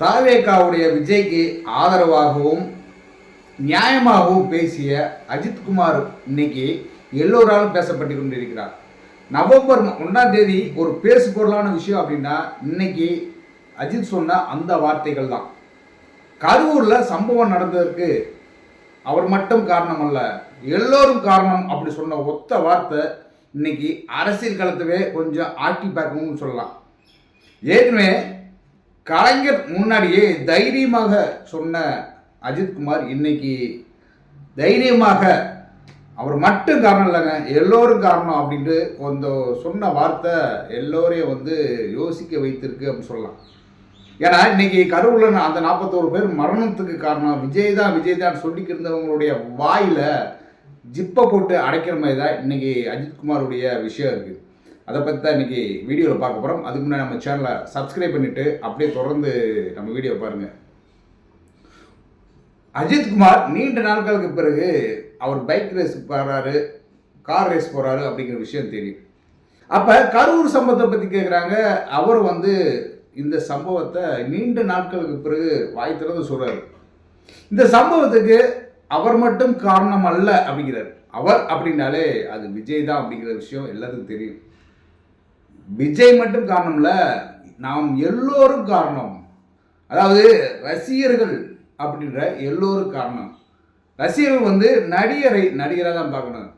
தாவேகாவுடைய விஜய்க்கு ஆதரவாகவும் நியாயமாகவும் பேசிய அஜித்குமார் இன்னைக்கு எல்லோராலும் பேசப்பட்டு கொண்டிருக்கிறார். நவம்பர் ஒன்றாம் தேதி ஒரு பேசு பொருளான விஷயம் அப்படின்னா இன்னைக்கு அஜித் சொன்ன அந்த வார்த்தைகள் தான். கரூரில் சம்பவம் நடந்ததற்கு அவர் மட்டும் காரணம் அல்ல எல்லோரும் காரணம் அப்படி சொன்ன ஒத்த வார்த்தை இன்னைக்கு அரசியல் களத்தவே கொஞ்சம் ஆட்டி பார்க்கணும்னு சொல்லலாம். ஏற்கனவே கலைஞர் முன்னாடியே தைரியமாக சொன்ன அஜித்குமார் இன்னைக்கு தைரியமாக அவர் மட்டும் காரணம் இல்லைங்க எல்லோரும் காரணம் அப்படின்ட்டு கொஞ்சம் சொன்ன வார்த்தை எல்லோரையும் வந்து யோசிக்க வைத்திருக்கு அப்படின்னு சொல்லலாம். ஏன்னா இன்னைக்கு கருவில் அந்த நாற்பத்தோரு பேர் மரணத்துக்கு காரணம் விஜய் தான் விஜய் தான் சொல்லிக்கு இருந்தவங்களுடைய வாயில் ஜிப்பை போட்டு அடைக்கிற மாதிரி தான் இன்னைக்கு அஜித்குமாருடைய விஷயம் இருக்குது அதை பற்றி தான் இன்னைக்கு வீடியோவில் பார்க்க போகிறோம் அதுக்கு முன்னாடி நம்ம சேனலை சப்ஸ்கிரைப் பண்ணிவிட்டு அப்படியே தொடர்ந்து நம்ம வீடியோ பாருங்கள் அஜித்குமார் நீண்ட நாட்களுக்கு பிறகு அவர் பைக் ரேஸ் போகிறாரு கார் ரேஸ் போகிறாரு அப்படிங்கிற விஷயம் தெரியும். அப்போ கரூர் சம்பவத்தை பற்றி கேட்குறாங்க அவர் வந்து இந்த சம்பவத்தை நீண்ட நாட்களுக்கு பிறகு வாய் திறந்து சொல்கிறாரு இந்த சம்பவத்துக்கு அவர் மட்டும் காரணம் அல்ல அப்படிங்கிறார். அவர் அப்படின்னாலே அது விஜய் தான் அப்படிங்கிற விஷயம் எல்லாத்துக்கும் தெரியும். விஜய் மட்டும் காரணம்ல நாம் எல்லோரும் காரணம். அதாவது ரசிகர்கள் அப்படின்ற எல்லோரும் காரணம். ரசிகர்கள் வந்து நடிகரை நடிகராக தான் பார்க்கணும்.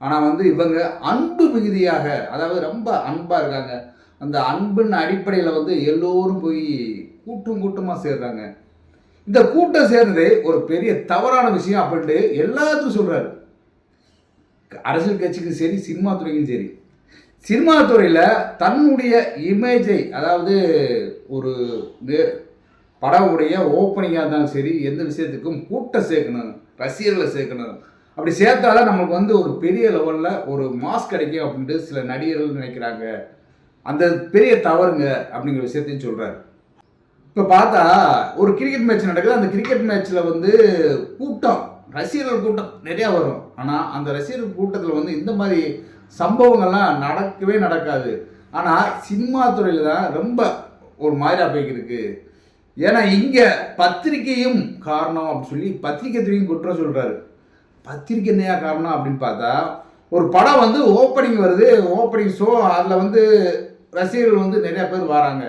ஆனால் வந்து இவங்க அன்பு மிகுதியாக அதாவது ரொம்ப அன்பாக இருக்காங்க. அந்த அன்பின் அடிப்படையில் வந்து எல்லோரும் போய் கூட்டம் கூட்டமாக சேர்றாங்க. இந்த கூட்டம் சேர்ந்தது ஒரு பெரிய தவறான விஷயம் அப்படின்ட்டு எல்லாத்துக்கும் சொல்கிறாரு அரசியல் கட்சிக்கும் சரி சினிமா துறைக்கும் சரி. சினிமா துறையில் தன்னுடைய இமேஜை அதாவது ஒரு படவுடைய ஓப்பனிங்காக இருந்தாலும் சரி எந்த விஷயத்துக்கும் கூட்டம் சேர்க்கணும் ரசிகர்களை சேர்க்கணும். அப்படி சேர்த்தாதான் நம்மளுக்கு வந்து ஒரு பெரிய லெவலில் ஒரு மாஸ் கிடைக்கும் அப்படின்ட்டு சில நடிகர்கள் நினைக்கிறாங்க. அந்த பெரிய தவறுங்க அப்படிங்கிற விஷயத்தையும் சொல்கிறாரு இப்போ பார்த்தா ஒரு கிரிக்கெட் மேட்ச் நடக்குது. அந்த கிரிக்கெட் மேட்ச்சில் வந்து கூட்டம் ரசிகர்கள் கூட்டம் நிறையா வரும். ஆனால் அந்த ரசிகர்கள் கூட்டத்தில் வந்து இந்த மாதிரி சம்பவங்கள்லாம் நடக்கவே நடக்காது. ஆனால் சினிமா துறையில் தான் ரொம்ப ஒரு மாதிரியா போய்க்கிருக்கு ஏன்னா இங்கே பத்திரிக்கையும் காரணம் அப்படின்னு சொல்லி பத்திரிக்கை துறையும் குற்றம் சொல்கிறாரு பத்திரிக்கை என்னையா காரணம் அப்படின்னு பார்த்தா ஒரு படம் வந்து ஓப்பனிங் வருது ஓப்பனிங் ஷோ அதில் வந்து ரசிகர்கள் வந்து நிறையா பேர் வராங்க.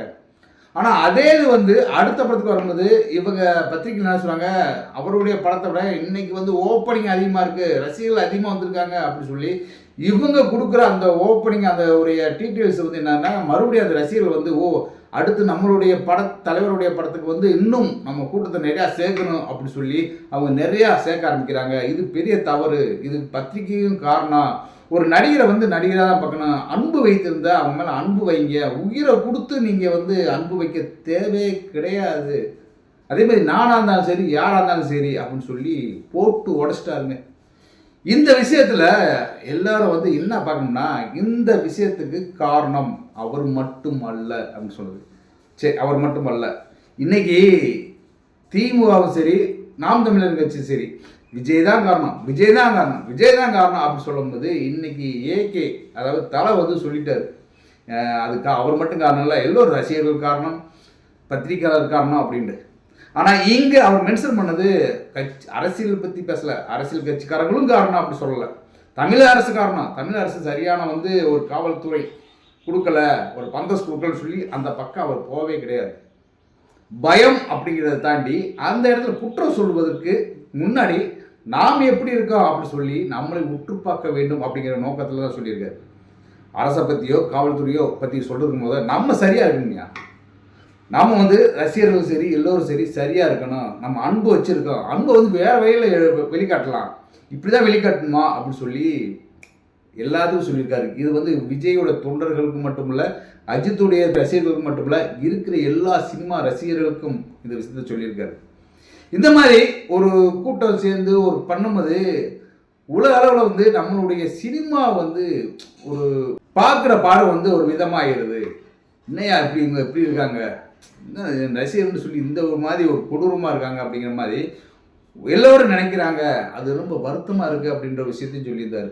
ஆனால் அதே இது வந்து அடுத்த படத்துக்கு வரும்போது இவங்க பத்திரிக்கையில் என்ன சொல்கிறாங்க அவருடைய படத்தை விட இன்னைக்கு வந்து ஓப்பனிங் அதிகமாக இருக்குது ரசிகர்கள் அதிகமாக வந்திருக்காங்க அப்படின்னு சொல்லி இவங்க கொடுக்குற அந்த ஓப்பனிங் அந்த உடைய டீட்டெயில்ஸ் வந்து என்னன்னா மறுபடியும் அந்த ரசிகர்கள் வந்து ஓ அடுத்து நம்மளுடைய பட தலைவருடைய படத்துக்கு வந்து இன்னும் நம்ம கூட்டத்தை நிறையா சேர்க்கணும் அப்படின்னு சொல்லி அவங்க நிறையா சேர்க்க ஆரம்பிக்கிறாங்க. இது பெரிய தவறு. இது பத்திரிக்கையும் காரணம். ஒரு நடிகரை வந்து நடிகராக தான் பார்க்கணும். அன்பு வைத்திருந்தா அவங்க மேலே அன்பு வைங்க. உயிரை கொடுத்து நீங்கள் வந்து அன்பு வைக்க தேவையே கிடையாது. அதே மாதிரி நானாக இருந்தாலும் சரி யாராக இருந்தாலும் சரி அப்படின்னு சொல்லி போட்டு உடச்சிட்டாருங்க. இந்த விஷயத்தில் எல்லாரும் வந்து என்ன பார்க்கணும்னா இந்த விஷயத்துக்கு காரணம் அவர் மட்டும் அல்ல அப்படின்னு சொல்லுது. சரி அவர் மட்டும் அல்ல. இன்னைக்கு திமுகவும் சரி நாம் தமிழர் கட்சியும் சரி விஜய் தான் காரணம் விஜய் தான் காரணம் விஜய் தான் காரணம் அப்படின்னு சொல்லும்போது இன்னைக்கு ஏகே அதாவது தலை வந்து சொல்லிட்டார். அதுக்கு அவர் மட்டும் காரணம் இல்லை எல்லோரும் ரசிகர்கள் காரணம் பத்திரிக்கையாளர் காரணம் அப்படின்ட்டு. ஆனால் இங்கே அவர் மென்ஷன் பண்ணது கட்சி அரசியல் பற்றி பேசல அரசியல் கட்சிக்காரங்களும் காரணம் அப்படி சொல்லலை. தமிழ் அரசு காரணம் தமிழ் அரசு சரியான வந்து ஒரு காவல்துறை கொடுக்கல ஒரு பந்தஸ் கொடுக்கலன்னு சொல்லி அந்த பக்கம் அவர் போகவே கிடையாது. பயம் அப்படிங்கிறத தாண்டி அந்த இடத்துல குற்றம் சொல்வதற்கு முன்னாடி நாம் எப்படி இருக்கோம் அப்படின்னு சொல்லி நம்மளை உற்று பார்க்க வேண்டும் அப்படிங்கிற நோக்கத்தில் தான் சொல்லியிருக்காரு. அரசை பற்றியோ காவல்துறையோ பற்றி சொல்கிறதுக்கு போது நம்ம சரியாக இருக்கணும்யா நம்ம வந்து ரசிகர்கள் சரி எல்லோரும் சரி சரியாக இருக்கணும். நம்ம அன்பு வச்சுருக்கோம். அன்பை வந்து வேறு வகையில் வெளிக்காட்டலாம். இப்படி தான் வெளிக்காட்டணுமா அப்படின்னு சொல்லி எல்லாத்துக்கும் சொல்லியிருக்காரு. இது வந்து விஜயோட தொண்டர்களுக்கு மட்டுமில்ல அஜித்துடைய ரசிகர்களுக்கு மட்டுமில்ல இருக்கிற எல்லா சினிமா ரசிகர்களுக்கும் இந்த விஷயத்தை சொல்லியிருக்காரு. இந்த மாதிரி ஒரு கூட்டம் சேர்ந்து ஒரு பண்ணும்போது உலக அளவில் வந்து நம்மளுடைய சினிமா வந்து ஒரு பார்க்குற பாடம் வந்து ஒரு விதமாகிடுது என்னையா இப்படி இவங்க எப்படி இருக்காங்க? என்ன ரசிகர்னு சொல்லி இந்த ஒரு மாதிரி ஒரு கொடூரமாக இருக்காங்க அப்படிங்கிற மாதிரி எல்லோரும் நினைக்கிறாங்க. அது ரொம்ப வருத்தமாக இருக்குது அப்படின்ற விஷயத்தையும் சொல்லியிருந்தார்.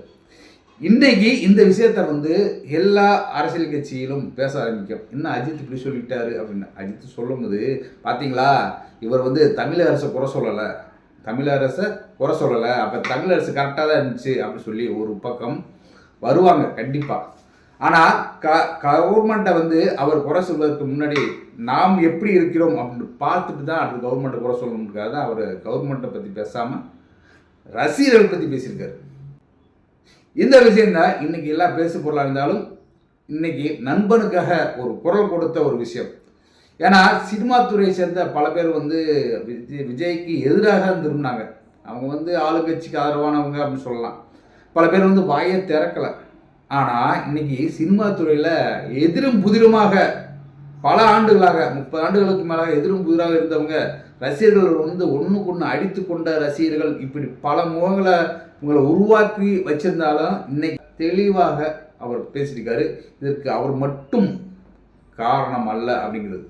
இன்றைக்கு இந்த விஷயத்த வந்து எல்லா அரசியல் கட்சியிலும் பேச ஆரம்பிக்கும். என்ன அஜித் இப்படி சொல்லிட்டாரு அப்படின்னு. அஜித் சொல்லும்போது பார்த்தீங்களா இவர் வந்து தமிழரசை அரசை குறை சொல்லலை. தமிழரசை குறை சொல்லலை. அப்போ தமிழரசு கரெக்டாக தான் இருந்துச்சு அப்படின்னு சொல்லி ஒரு பக்கம் வருவாங்க கண்டிப்பாக ஆனால் க கவர்மெண்ட்டை வந்து அவர் குறை சொல்வதற்கு முன்னாடி நாம் எப்படி இருக்கிறோம் அப்படின்னு பார்த்துட்டு தான் அடுத்து கவர்மெண்ட்டை குறை சொல்லணுன்றதுக்காக தான் அவர் கவர்மெண்ட்டை பற்றி பேசாமல் ரசிகர்கள் பற்றி பேசியிருக்காரு. இந்த விஷயந்தான் இன்னைக்கு எல்லாம் பேசு பொருளாக இருந்தாலும் இன்னைக்கு நண்பனுக்காக ஒரு குரல் கொடுத்த ஒரு விஷயம். ஏன்னா சினிமா துறையை சேர்ந்த பல பேர் வந்து விஜய் விஜய்க்கு எதிராக திரும்பினாங்க. அவங்க வந்து ஆளுங்கட்சிக்கு ஆதரவானவங்க அப்படின்னு சொல்லலாம். பல பேர் வந்து வாயை திறக்கலை. ஆனால் இன்னைக்கு சினிமா துறையில் எதிரும் புதிருமாக பல ஆண்டுகளாக முப்பது ஆண்டுகளுக்கு மேலாக எதிரும் புதிராக இருந்தவங்க ரசிகர்கள் வந்து ஒன்றுக்கு ஒன்று அடித்து கொண்ட ரசிகர்கள் இப்படி பல முகங்களை உங்களை உருவாக்கி வச்சிருந்தாலும் இன்னைக்கு தெளிவாக அவர் பேசியிருக்காரு. இதற்கு அவர் மட்டும் காரணம் அல்ல அப்படிங்கிறது.